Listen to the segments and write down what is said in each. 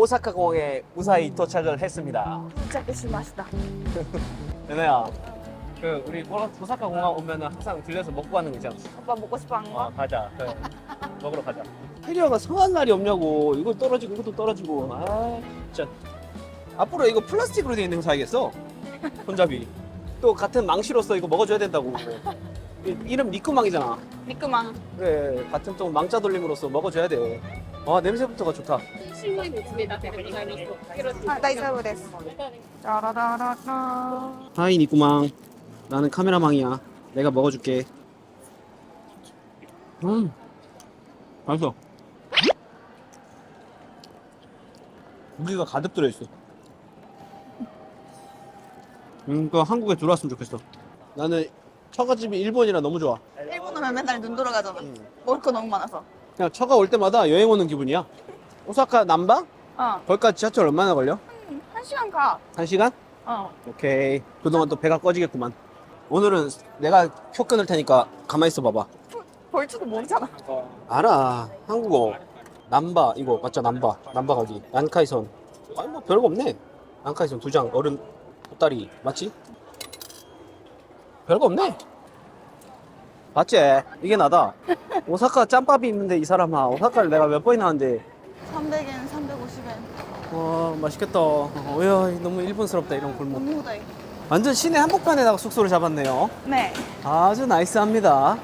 오사카 공항에 무사히 도착을 했습니다. 맛있다. 연아야, 그 우리 오- 오사카 공항 오면은 항상 들려서 먹고 가는 거 있잖아. 오빠 먹고 싶어 한 거? 아 가자. 그래. 먹으러 가자. 캐리어가 성한 날이 없냐고. 이거 떨어지고 이것도 떨어지고. 아 진짜. 앞으로 이거 플라스틱으로 되어 있는 거 사야겠어. 손잡이. 또 같은 망치로서 이거 먹어줘야 된다고. 이- 이름 니꾸망이잖아. 미끄망. 그래 같은 또 망자 돌림으로써 먹어줘야 돼. 아 냄새부터가 좋다. あ、大丈夫です。ラララララ。 하이 니꾸망. 나는 카메라망이야. 내가 먹어줄게. 음, 맛있어. 고기가 가득 들어있어. 음, 그 한국에 들어왔으면 좋겠어. 나는 처가집이 일본이라 너무 좋아. 일본 오면 맨날 눈 돌아가잖아. 먹을 거 너무 많아서. 그냥 처가 올 때마다 여행 오는 기분이야. 오사카 남바? 어. 거기까지 지하철 얼마나 걸려? 한 시간 가. 한 시간? 어. 오케이. 그동안 또 배가 꺼지겠구만. 오늘은 내가 표 끊을 테니까 가만히 있어 봐봐. 볼지도 모르잖아. 알아. 한국어. 남바 이거 맞죠? 남바. 남바 가기. 난카이선. 아니 뭐 별거 없네. 난카이선 두 장. 어른 보따리 맞지? 별거 없네. 맞지? 이게 나다. 오사카 짬밥이 있는데 이 사람아. 오사카를 내가 몇 번이나 왔는데. 300엔, 350엔. 와 맛있겠다. 어, 야 너무 일본스럽다 이런 골목. 너무. 완전 시내 한복판에다가 숙소를 잡았네요. 네. 아주 나이스합니다.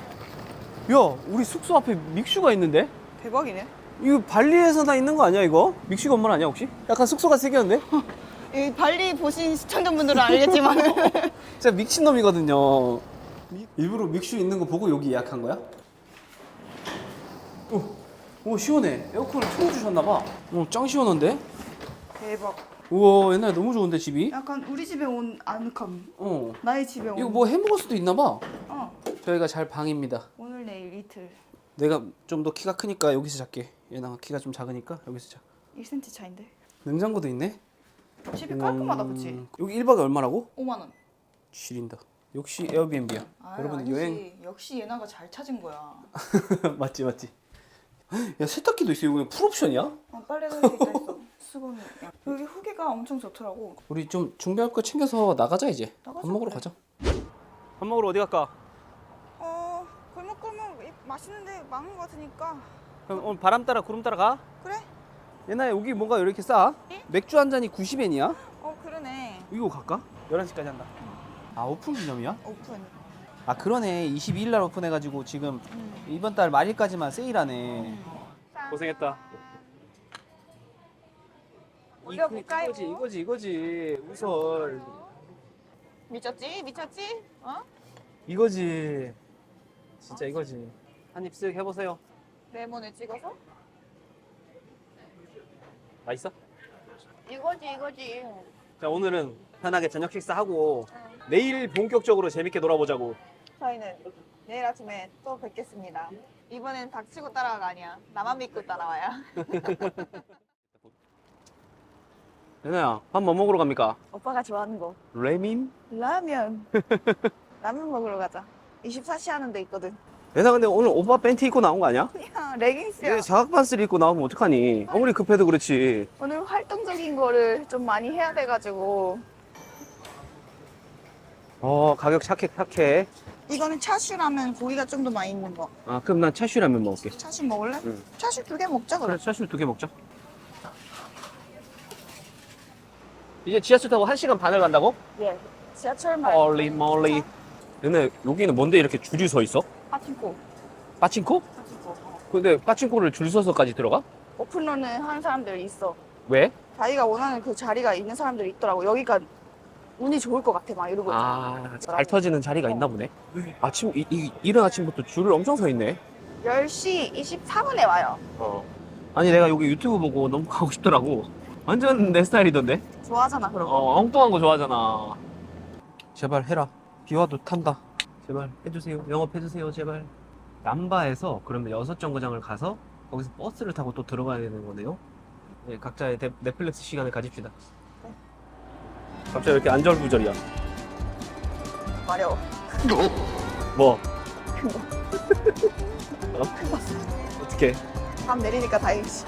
야, 우리 숙소 앞에 믹슈가 있는데? 대박이네. 이거 발리에서나 있는 거 아니야, 이거? 믹슈 건물 아니야, 혹시? 약간 숙소가 생겼는데? 이 발리 보신 시청자분들은 알겠지만 진짜 미친놈이거든요. 일부러 믹슈 있는 거 보고 여기 예약한 거야? 오, 오 시원해. 에어컨을 틀어주셨나 봐. 오, 짱 시원한데? 대박. 우와, 옛날에 너무 좋은데, 집이? 약간 우리 집에 온 아늑함. 어. 나의 집에 온. 이거 뭐 해먹을 수도 있나 봐. 어. 저희가 잘 방입니다. 오늘 내일 이틀. 내가 좀 더 키가 크니까 여기서 잘게. 얘나가 키가 좀 작으니까 여기서 자. 1cm 차인데. 냉장고도 있네. 집이 깔끔하다, 그치? 음, 여기 1박에 얼마라고? 5만 원. 지린다. 역시 에어비앤비야. 아, 여러분 아니지. 여행 역시 예나가 잘 찾은 거야. 맞지 맞지. 야 세탁기도 있어. 이거 풀옵션이야? 어, 빨래 때 있어. 수건이. 여기 후기가 엄청 좋더라고. 우리 좀 준비할 거 챙겨서 나가자 이제. 나가자, 밥 먹으러 그래. 가자. 밥 먹으러 어디 갈까? 어, 골목골목 이- 맛있는데 많은 것 같으니까. 그럼 오늘 바람 따라 구름 따라 가. 그래? 옛날에 여기 뭔가 이렇게 싸? 예? 맥주 한 잔이 90엔이야? 어, 그러네. 이거 갈까? 11시까지 한다. 아 오픈 기념이야? 오픈. 아 그러네. 22일 날 오픈해가지고 지금 음. 이번 달 말일까지만 세일하네. 고생했다. 올려볼까요? 이거지 이거지 이거지 우설 미쳤지? 미쳤지? 어? 이거지 진짜 이거지 한 입 쓱 해보세요 레몬을 찍어서? 맛있어? 이거지, 이거지. 자 오늘은 편하게 저녁 식사하고 내일 본격적으로 재밌게 놀아보자고 저희는 내일 아침에 또 뵙겠습니다. 이번엔 닥치고 따라가가 아니야. 나만 믿고 따라와야. 연아야 밥 뭐 먹으러 갑니까? 오빠가 좋아하는 거. 레민? 라면. 라면 먹으러 가자. 24시 하는 데 있거든. 연아 근데 오늘 오빠 팬티 입고 나온 거 아니야? 야, 레깅스야. 얘 자각 반스를 입고 나오면 어떡하니 아무리 급해도 그렇지 오늘 활동적인 거를 좀 많이 해야 돼가지고. 어 가격 착해 착해 이거는 차슈라면 고기가 좀 더 많이 있는 거. 아 그럼 난 차슈라면 먹을게 차슈 먹을래? 응. 차슈 두 개 먹자 그래 그래. 차슈 두 개 먹자 이제 지하철 타고 1시간 반을 간다고? 예. 지하철 말. 멀리 멀리 근데 여기는 뭔데 이렇게 줄이 서 있어? 파친코. 빠친코? 파친코. 어. 근데 빠친코를 줄 서서까지 들어가? 오픈런은 하는 사람들 있어. 왜? 자기가 원하는 그 자리가 있는 사람들이 있더라고. 여기가 운이 좋을 것 같아 막 이러고. 아, 잘 터지는 자리가 있나 보네. 아침, 이, 이, 이른 아침부터 줄을 엄청 서 있네. 10시 24분에 와요. 어. 아니, 내가 여기 유튜브 보고 너무 가고 싶더라고. 완전 내 스타일이던데? 좋아하잖아 그런 거. 어, 엉뚱한 거 좋아하잖아. 제발 해라. 비 와도 탄다. 제발 해주세요. 영업해주세요, 제발. 남바에서 그러면 여섯 정거장을 가서 거기서 버스를 타고 또 들어가야 되는 거네요. 네, 각자의 데- 넷플릭스 시간을 가집시다. 갑자기 왜 이렇게 안절부절이야? 마려워. 뭐? 어? 어떻게? 밤 내리니까 다행이지.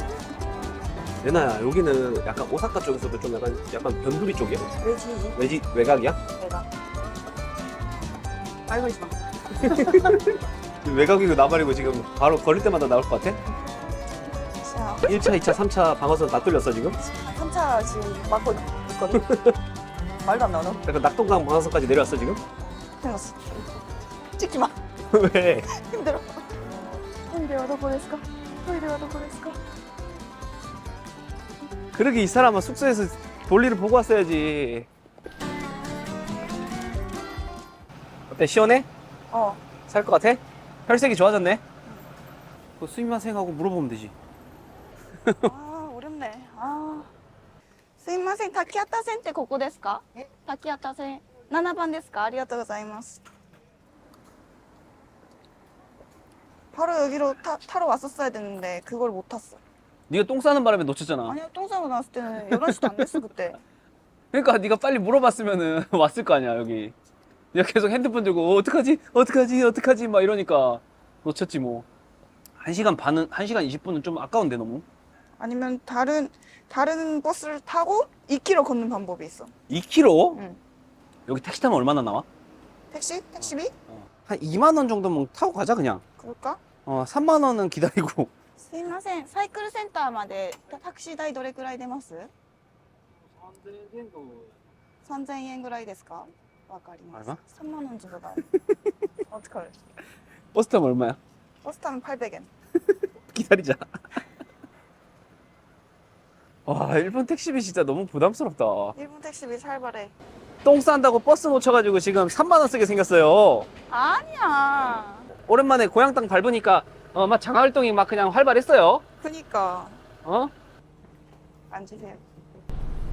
레나야 여기는 약간 오사카 쪽에서도 좀 약간 약간 변두리 쪽이야? 외지지 외지 외곽이야? 내가 알고 있어 외곽이고 나발이고 지금 바로 걸을 때마다 나올 것 같아? 자 1차, 2차, 3차 방어선 다 뚫렸어 지금? 3차 지금 막고 있거든 말도 안 나오나? 약간 낙동강 방어선까지 내려왔어 지금? 생겼어 찍지 마 왜? 힘들어 토이레와 도코 데스か 토이레와 도코 데스か 그러게 이 사람은 숙소에서 볼일을 보고 왔어야지 어때 시원해? 어 살 것 같아? 혈색이 좋아졌네? 그 수임마생하고 물어보면 되지 아 すいません滝畑線ってここですか滝畑線7番ですかありがとうございます 바로 여기로 타, 타러 왔었어야 됐는데 그걸 못 탔어 네가 똥 싸는 바람에 놓쳤잖아 아니야 똥 싸고 나왔을 때는 11시도 안 됐어 그때 그러니까 네가 빨리 물어봤으면은 왔을 거 아니야 여기 네가 계속 핸드폰 들고 어, 어떡하지 어떡하지 어떡하지 막 이러니까 놓쳤지 뭐 1시간 반은 1시간 20분은 좀 아까운데 너무 아니면 다른 다른 버스를 타고 2km 걷는 방법이 있어 2km? 응. 여기 택시 타면 얼마나 나와? 택시? 택시비? 한 2만 원 정도면 타고 가자 그냥 그럴까? 어 3만 원은 기다리고 すいませんサイクルセンターまでタタクシー代どれくらい出ます3000円ぐらいですかわかります 얼마? 3만 원 정도 나와 어떡할 버스 타면 얼마야? 버스 타면 800엔 기다리자 와 일본 택시비 진짜 너무 부담스럽다 일본 택시비 살벌해 똥 싼다고 버스 놓쳐가지고 지금 3만 원 쓰게 생겼어요 아니야 오랜만에 고향 땅 밟으니까 어, 막 장활동이 막 그냥 활발했어요. 그니까 어? 앉으세요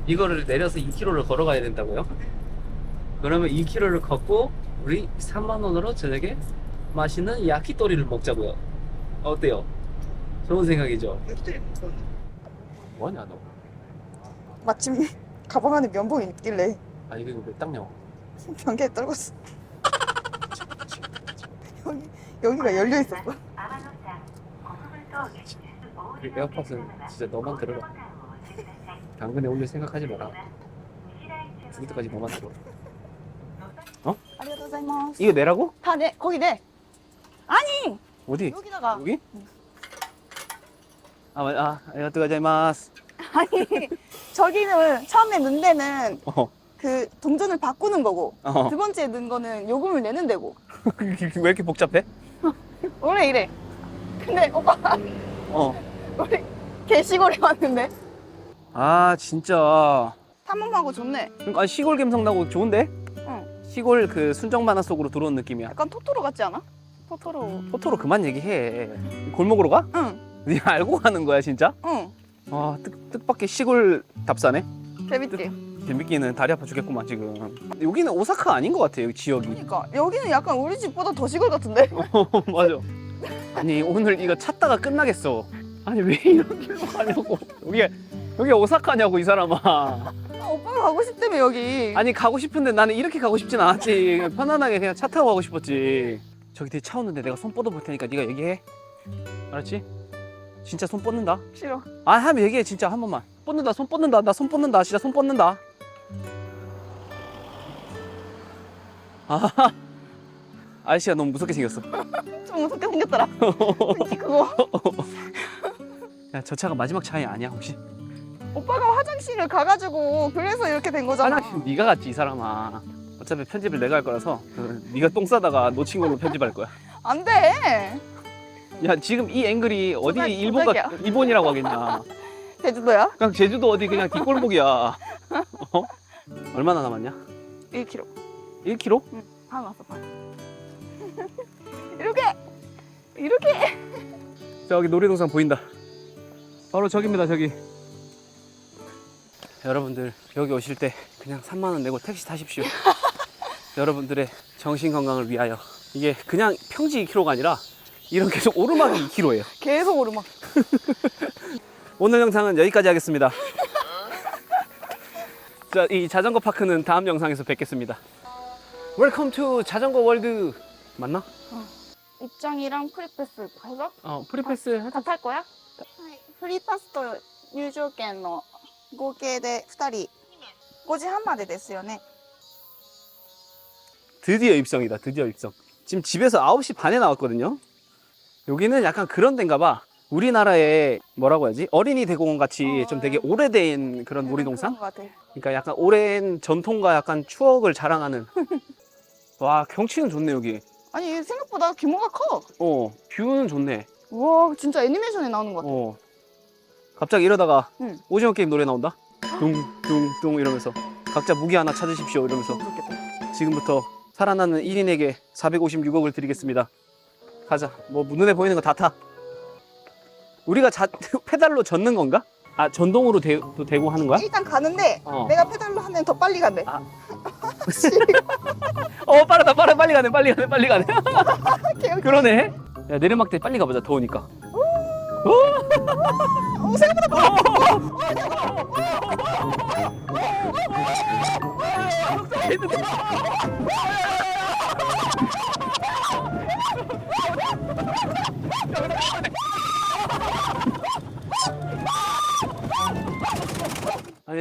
이거를 내려서 2km를 걸어가야 된다고요? 그러면 2km를 걷고 우리 3만 원으로 저녁에 맛있는 야키토리를 먹자고요. 어때요? 좋은 생각이죠? 뭐하냐 너? 마침 가방 안에 면봉이 있길래 아니 그리고 왜 닦냐고 변기에 떨궜어. 여기, 여기가 열려 있었어. 이 에어팟은 진짜 너만 들어라 당근에 올릴 생각하지 마라 죽을 때까지 너만 들어 어? 아리가또자이마스. 이거 내라고? 다 내, 거기 내. 아니! 어디? 여기다가. 여기? 아, 맞- 아, 아리가또 가자이마스 아니, 저기는 처음에 넣은 데는 어, 그 동전을 바꾸는 거고 어. 두 번째 넣은 거는 요금을 내는 데고 왜 이렇게 복잡해? 원래 이래 근데 오빠 어. 우리 개시골에 왔는데 아, 진짜. 탐험하고 좋네 그러니까 아, 시골 감성 나고 좋은데? 응 시골 그 순정 만화 속으로 들어온 느낌이야. 약간 토토로 같지 않아? 토토로 토토로 그만 얘기해. 골목으로 가? 응네 알고 가는 거야, 진짜? 응. 아, 뜻, 뜻밖의 시골 답사네? 재밌지? 재밌기는 다리 아파 죽겠구만, 지금. 여기는 오사카 아닌 것 같아, 여기 지역이. 그러니까 여기는 약간 우리 집보다 더 시골 같은데? 맞아. 아니 오늘 이거 찾다가 끝나겠어. 아니 왜 이렇게 가냐고. 여기 여기 오사카냐고 이 사람아. 아, 오빠가 가고 싶다며 여기 아니 가고 싶은데 나는 이렇게 가고 싶진 않았지. 그냥 편안하게 그냥 차 타고 가고 싶었지. 저기 뒤에 차 오는데 내가 손 뻗어 볼 테니까 네가 얘기해. 알았지? 진짜 손 뻗는다. 싫어 아 하면 얘기해 진짜 한 번만. 뻗는다 손 뻗는다 나 손 뻗는다 진짜 손 뻗는다. 아 아저씨가 너무 무섭게 생겼어. 좀 무섭게 생겼더라 왠지 그거 야 저 차가 마지막 차이 아니야 혹시? 오빠가 화장실을 가가지고 그래서 이렇게 된 거잖아 화장실 네가 갔지 이 사람아. 어차피 편집을 내가 할 거라서 그, 네가 똥 싸다가 놓친 걸로 편집할 거야. 안 돼 야 지금 이 앵글이 어디 도자기, 일본 같 도자기야. 일본이라고 하겠냐? 제주도야? 그냥 제주도 어디 그냥 뒷골목이야. 어? 얼마나 남았냐? 1km 1km? 반 왔어 반 이렇게 이렇게 저기 놀이동산 보인다. 바로 저기입니다 저기. 여러분들 여기 오실 때 그냥 3만 원 내고 택시 타십시오. 여러분들의 정신 건강을 위하여 이게 그냥 평지 2km가 아니라 이런 계속 오르막이 2km예요. 계속 오르막 오늘 영상은 여기까지 하겠습니다. 자, 이 자전거 파크는 다음 영상에서 뵙겠습니다. 웰컴 투 자전거 월드 맞나? 입장이랑 프리패스 해서 어, 프리패스 다 탈 거야? 프리패스도 入場券の合計で2人5時半までですよね 드디어 입성이다. 드디어 입성. 지금 집에서 9시 반에 나왔거든요. 여기는 약간 그런 데인가 봐. 우리나라의 뭐라고 해야지? 어린이 대공원 같이 어, 좀 되게 오래된 그런 놀이동산? 그런 것 같아. 그러니까 약간 오랜 전통과 약간 추억을 자랑하는. 와, 경치는 좋네, 여기. 아니 생각보다 규모가 커. 어, 뷰는 좋네. 와 진짜 애니메이션에 나오는 것 같아. 어. 갑자기 이러다가 응. 오징어 게임 노래 나온다? 둥둥둥 이러면서 각자 무기 하나 찾으십시오 이러면서. 지금부터 살아나는 1인에게 456억을 드리겠습니다. 가자. 뭐 눈에 보이는 거 다 타. 우리가 자, 페달로 젓는 건가? 아 전동으로 대, 도 되고 하는 거야? 일단 가는데 어. 내가 페달로 하면 더 빨리 간대. 아. 어 빠르다 빠르다 빨리 가네 빨리 가네 빨리 가네. 그러네. 야 내리막길 빨리 가보자 더우니까. 어, 생각보다 아니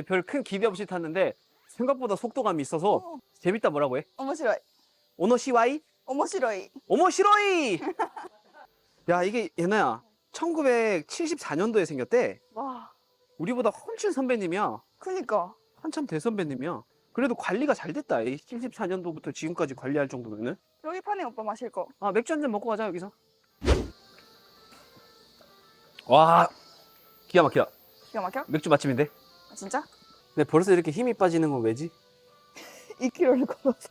별 큰 기대 없이 탔는데 생각보다 속도감이 있어서 어. 재밌다 뭐라고 해? 面白い。 오노시와이? 面白い。 오모시로이! 야 이게 얘나야 1974년도에 생겼대. 와, 우리보다 훨씬 선배님이야. 그니까. 한참 대선배님이야. 그래도 관리가 잘 됐다. 이 74년도부터 지금까지 관리할 정도면은. 여기 파네 오빠 마실 거. 아 맥주 한 잔 먹고 가자 여기서. 와 기가 막히다. 기가 막혀? 맥주 맛집인데. 아, 진짜? 근데 벌써 이렇게 힘이 빠지는 건 왜지? 2kg를 걸어서.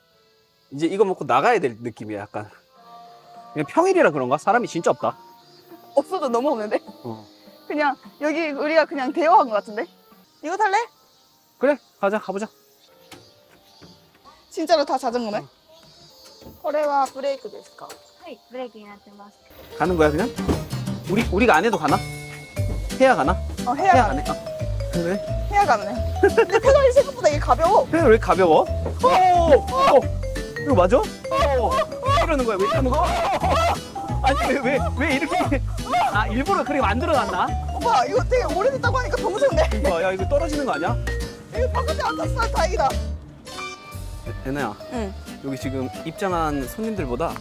이제 이거 먹고 나가야 될 느낌이야 약간. 그냥 평일이라 그런가? 사람이 진짜 없다. 없어도 너무 없는데? 어. 그냥 여기 우리가 그냥 대화한 것 같은데? 이거 탈래? 그래 가자 가보자. 진짜로 다 자전거네? これはブレイクですかはい、ブレーキになってます。 가는 거야 그냥? 우리 우리가 안 해도 가나? 해야 가나? 어 해야 해야 가네. 아, 그래? 해야 가네 근데 페달이 생각보다 이게 가벼워 그래 왜 가벼워? 오, 오, 이거 맞아? 오, 이러는 거야 왜 이러는 거? 아니 왜 왜 왜 이렇게? 아 일부러 그렇게 만들어놨나? 오빠 이거 되게 오래됐다고 하니까 더 무서운데 이거 야 이거 떨어지는 거 아니야? 이거 바깥에 안 탔어 다행이다 애나야 응 여기 지금 입장한 손님들보다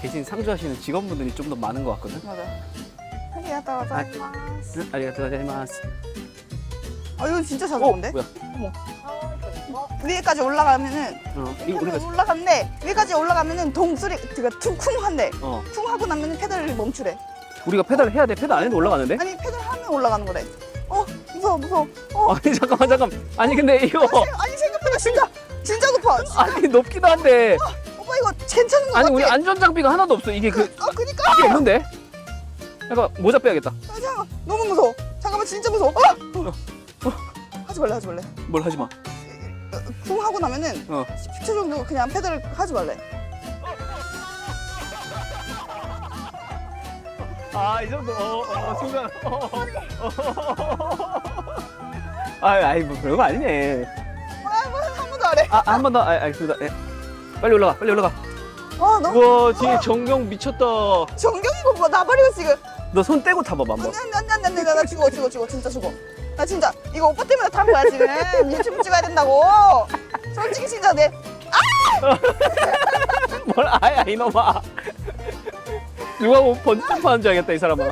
계신 상주하시는 직원분들이 좀 더 많은 것 같거든. 맞아 ありがとうございます 응, 아 이건 진짜 어, 자전거인데? 뭐야? 위에까지 올라가면은 어, 이거 우리가 올라갔는데 위에까지 올라가면은 동 소리 그니까 퉁쿵 한대 어, 쿵 하고 나면은 페달을 멈추래 우리가 페달을 해야 돼. 페달 안 해도 올라가는데? 아니 페달 하면 올라가는 거래 어 무서워 무서워 어 아니 잠깐만 잠깐. 아니 근데 이거 아니 생각보다 진짜 진짜 높아. 아니 높기도 한데. 오빠 이거 괜찮은 거 아니 같아 우리 안전 장비가 하나도 없어. 이게 그아 그니까 이게 없는데? 약간 모자 빼야겠다. 아, 잠깐 너무 무서워 잠깐만 진짜 무서워 어! 하지 말래 하지 말래 뭘 하지 마. 쿵 하고 나면은 어. 10초 정도 그냥 페달을 하지 말래 아 이 정도. 어, 어, 순간. 어, 어. 아이 아이 뭐 별거 아니네. 아한 번도 안 해. 아 한 번 더. 아, 알겠습니다. 예. 빨리 올라가. 빨리 올라가. 아 너무 우와 뒤에 정경 미쳤다. 정경이고 뭐 나버리고 지금 너 손 떼고 타봐봐 한번. 안돼 안돼 안돼 나 죽어 죽어 죽어 진짜 죽어 나 진짜 이거 오빠 때문에 탄 거야 지금 유튜브 찍어야 된다고 솔직히 진짜 내 뭘 아야 이놈아. 누가 뭐 번점프 하는 줄 알겠다 이 사람아.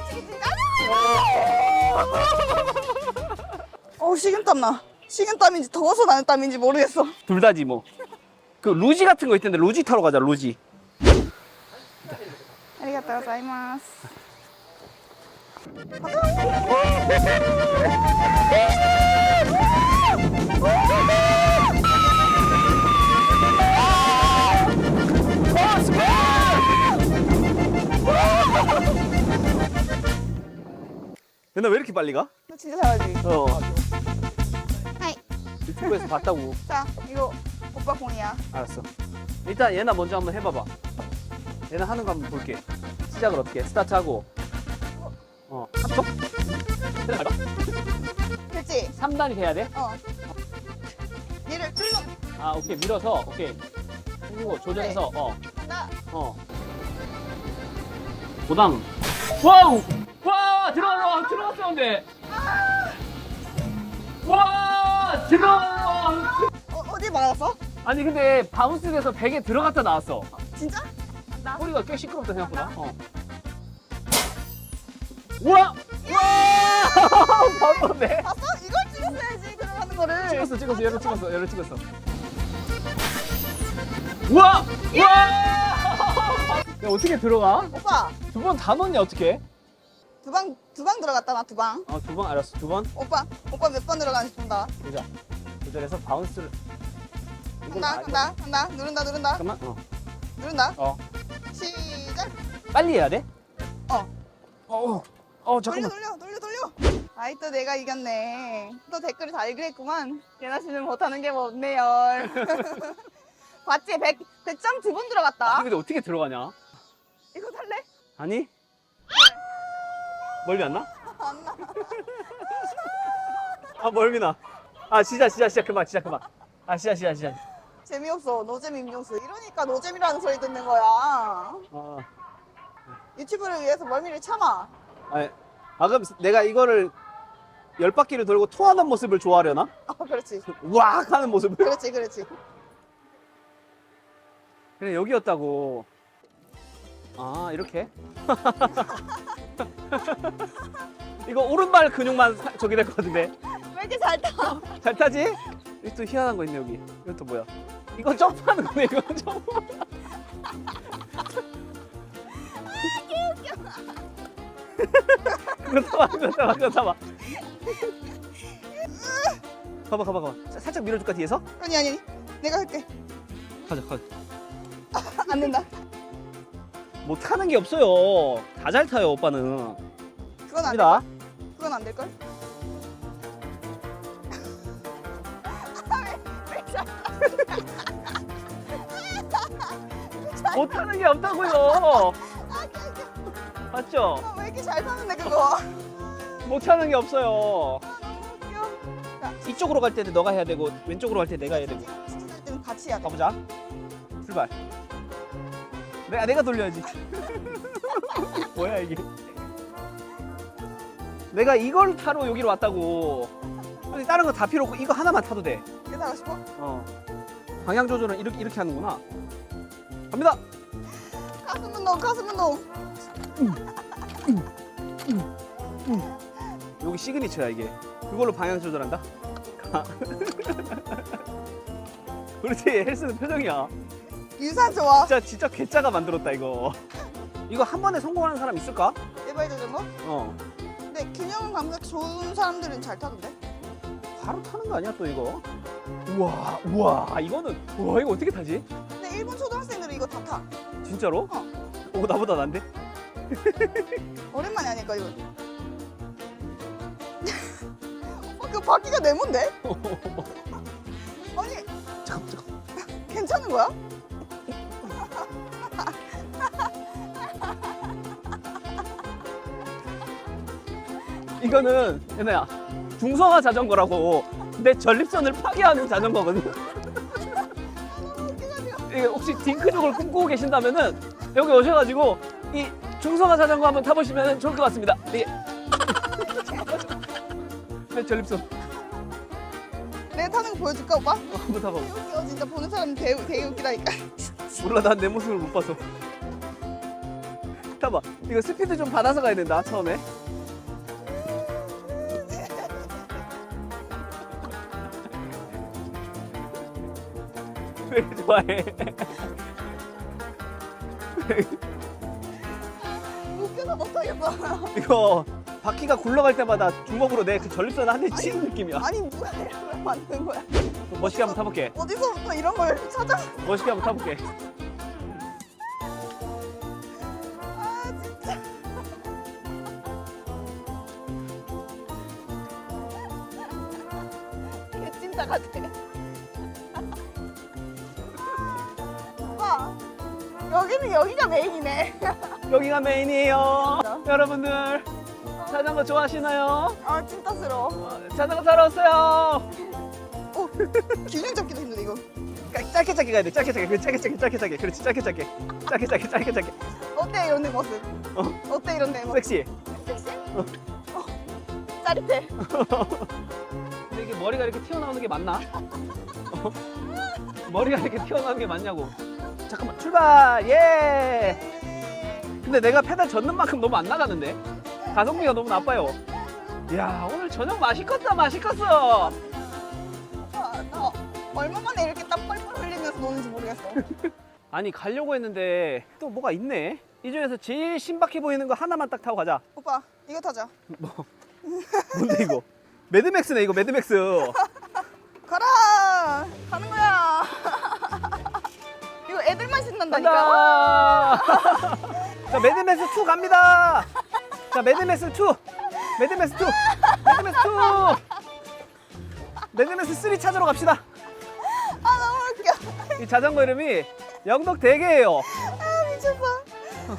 어우 식은땀 나 식은땀인지 더워서 나는 땀인지 모르겠어 둘 다지 뭐. 그 루지 같은 거 있던데 루지 타러 가자 루지. ありがとうございます。 근데 왜 이렇게 빨리 가? 나 진짜 잘하지. 어. 하이. 유튜브에서 봤다고. 자, 이거 오빠 공이야. 알았어. 일단 얘나 먼저 한번 해봐봐. 얘나 하는 거 한번 볼게. 시작을 어떻게? 해? 스타트하고. 어. 합쳐? 들어가. 됐지? 3단이 돼야 돼? 어. 얘를 끌러 아 오케이 밀어서 오케이. 그리고 조절해서 어. 나. 어. 도당. 와우! 와 들어왔어 들어왔어 근데. 어, 어디 맞았어? 아니 근데 바운스 돼서 벽에 들어갔다 나왔어. 진짜? 나 소리가 꽤 시끄럽다 생각보다. 어. 우와! 와! 바보네. 봤어? 이걸 찍었어야지 들어가는 거를. 찍었어, 찍었어, 얘를 찍었어, 얘를 찍었어. 우와! 우와! 야, 어떻게 들어가? 오빠 두 번 다 넣냐, 어떻게? 두 방 두 방 들어갔다 나 두 방. 아, 두번 알았어, 두 번. 오빠 오빠 몇 번 들어가는지 본다. 보자. 조절해서 바운스를. 이걸 간다 많이- 간다 간다 누른다 누른다 잠깐만, 어. 누른다. 어. 시작. 빨리 해야 돼? 어. 어, 어, 돌려 잠깐만. 돌려 돌려 돌려. 아이 또 내가 이겼네. 또 댓글을 다 읽으랬구만. 예나 씨는 못하는 게 뭐 없네요. 봤지? 100, 100점 두번 아, 들어갔다. 근데 어떻게 들어가냐? 이거 살래? 아니? 멀미 안 나? 안 나. 아, 멀미 나. 아, 진짜, 진짜, 진짜 그만, 진짜 그만. 아, 진짜, 진짜, 진짜. 재미없어. 노잼 임종수. 이러니까 노잼이라는 소리 듣는 거야. 아, 유튜브를 위해서 멀미를 참아. 아니, 아, 그럼 내가 이거를 열 바퀴를 돌고 토하는 모습을 좋아하려나? 어, 그렇지. 우악 하는 모습을. 그렇지, 그렇지. 그래, 여기였다고. 아, 이렇게? 이거 오른발 근육만 사- 저기 될 것 같은데. 왜 이렇게 잘 타? 잘 타지? 여기 또 희한한 거 있네, 여기. 이건 또 뭐야? 이거 점프하는 거네, 이거 점프. 그거 타봐, 그거 타봐, 그거 타봐. 봐봐, 봐봐, 봐봐. 사- 살짝 밀어줄까, 뒤에서? 아니, 아니, 아니. 내가 할게. 가자, 가자. 안 된다. 뭐 타는 게 없어요. 다 잘 타요, 오빠는. 그건 안 갑니다. 돼. 그건 안 될걸? 왜 잘- 못 타는 게 없다고요. 맞죠? 아, 왜 이렇게 잘 타는데, 그거? 못 타는 게 없어요. 아, 이쪽으로 갈 때는 너가 해야 되고 왼쪽으로 갈 때 내가 해야 되고. 같이 해야 돼. 가보자. 출발. 내가 내가 돌려야지. 뭐야 이게? 내가 이걸 타러 여기로 왔다고. 아니, 다른 거 다 필요 없고 이거 하나만 타도 돼. 이거 타고 싶어? 어. 방향 조절은 이렇게 이렇게 하는구나. 갑니다. 가슴 운동, 가슴 운동. 시그니처야 이게. 그걸로 방향 조절한다. 가. 그렇지 헬스는 표정이야. 유산 좋아. 진짜 진짜 괴짜가 만들었다 이거. 이거 한 번에 성공하는 사람 있을까? 에바이드 정도? 어. 근데 균형 감각 좋은 사람들은 잘 타던데? 바로 타는 거 아니야 또 이거? 우와 우와 이거는 우와 이거 어떻게 타지? 근데 일본 초등학생들은 이거 다 타. 진짜로? 어. 오 나보다 난데? 오랜만이 아닐까, 이거. 바퀴가 네모인데? 아니, 잠깐 잠깐 괜찮은 거야? 이거는 얘네야 중성화 자전거라고 내 전립선을 파괴하는 자전거거든. 이게 혹시 딩크족을 꿈꾸고 계신다면은 여기 오셔가지고 이 중성화 자전거 한번 타보시면 좋을 것 같습니다 예. 내 전립선 타는 거 보여줄까, 오빠? 어, 한번 타봐 웃겨. 진짜 보는 사람 되게, 되게 웃기다니까. 몰라 난 내 모습을 못 봐서 타봐 이거 스피드 좀 받아서 가야 된다 처음에 왜 좋아해 웃겨서 못하겠어. 이거 바퀴가 굴러갈 때마다 주먹으로 내 그 전립선 한대 치는 느낌이야 아니, 누가 이런 걸 만든 거야? 멋있게 한번 타볼게 어디서부터 이런 걸 찾아? 멋있게 한번 타볼게 아, 진짜. 이게 진짜 같아. 오빠, 여기는 여기가 메인이네. 여기가 메인이에요 여러분들 자전거 좋아하시나요? 아, 싫어. 어, 자전거 타러 왔어요 오, 균형 잡기도 힘들어, 이거. 짧게 짧게 가야 돼. 짧게 짧게. 짧게 짧게 짧게 짧게. 그렇지. 짧게 짧게. 짧게 짧게 짧게 짧게. 어때, 이런 내 모습? 어. 어때, 이런 내 모습? 섹시. 섹시? 어, 짜릿해. 근데 이게 머리가 이렇게 튀어나오는 게 맞나? 어? 머리가 이렇게 튀어나오는 게 맞냐고. 잠깐만 출발 예. 근데 내가 페달 젓는 만큼 너무 안 나가는데 가성비가 너무 나빠요. 야 오늘 저녁 맛있겠다 맛있겠어. 오빠 나 얼마 만에 이렇게 땀 뻘뻘 흘리면서 노는지 모르겠어. 아니 가려고 했는데 또 뭐가 있네. 이 중에서 제일 신박해 보이는 거 하나만 딱 타고 가자. 오빠 이거 타자. 뭔데 이거? 매드맥스네 이거 매드맥스. 가라 가는 거야. 이거 애들만 신난다니까. 간다. 자 매드맥스 2 갑니다. 자 매드맥스 2, 매드맥스 2, 매드맥스 2. 매드맥스 3 찾으러 갑시다. 아 너무 웃겨. 이 자전거 이름이 영덕 대게예요. 아 미쳤어.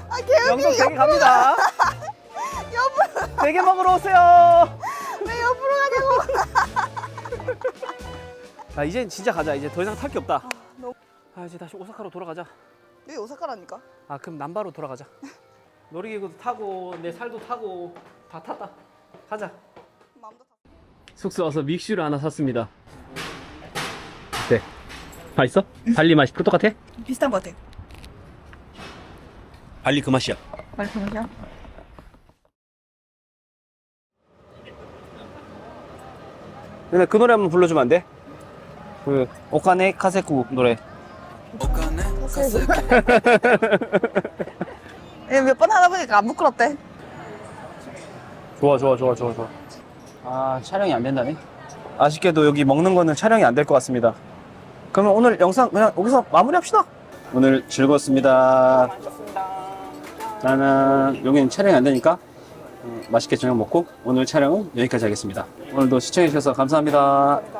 아 개웃기. 영덕 대게 갑니다. 옆으로 대게 먹으러 오세요. 왜 옆으로 가냐고. 자 이제 진짜 가자. 이제 더 이상 탈 게 없다. 아, 너무 아 이제 다시 오사카로 돌아가자. 여기 오사카라니까. 아 그럼 남바로 돌아가자. 놀이기구도 타고 내 살도 타고 다 탔다. 가자. 숙소 와서 믹슈를 하나 샀습니다. 네. 맛있어? 발리 맛이 똑같아? 비슷한 것 같아. 발리 그 맛이야. 말씀하세요. 근데 그 노래 한번 불러주면 안 돼? 그 오카네 카세쿠 노래. 몇 번 하다 보니까 안 부끄럽대. 좋아 좋아 좋아 좋아 좋아. 아 촬영이 안 된다네. 아쉽게도 여기 먹는 거는 촬영이 안 될 것 같습니다. 그러면 오늘 영상 그냥 여기서 마무리합시다. 오늘 즐거웠습니다. 나는 여기는 촬영이 안 되니까 음, 맛있게 저녁 먹고 오늘 촬영은 여기까지 하겠습니다. 오늘도 시청해 주셔서 감사합니다.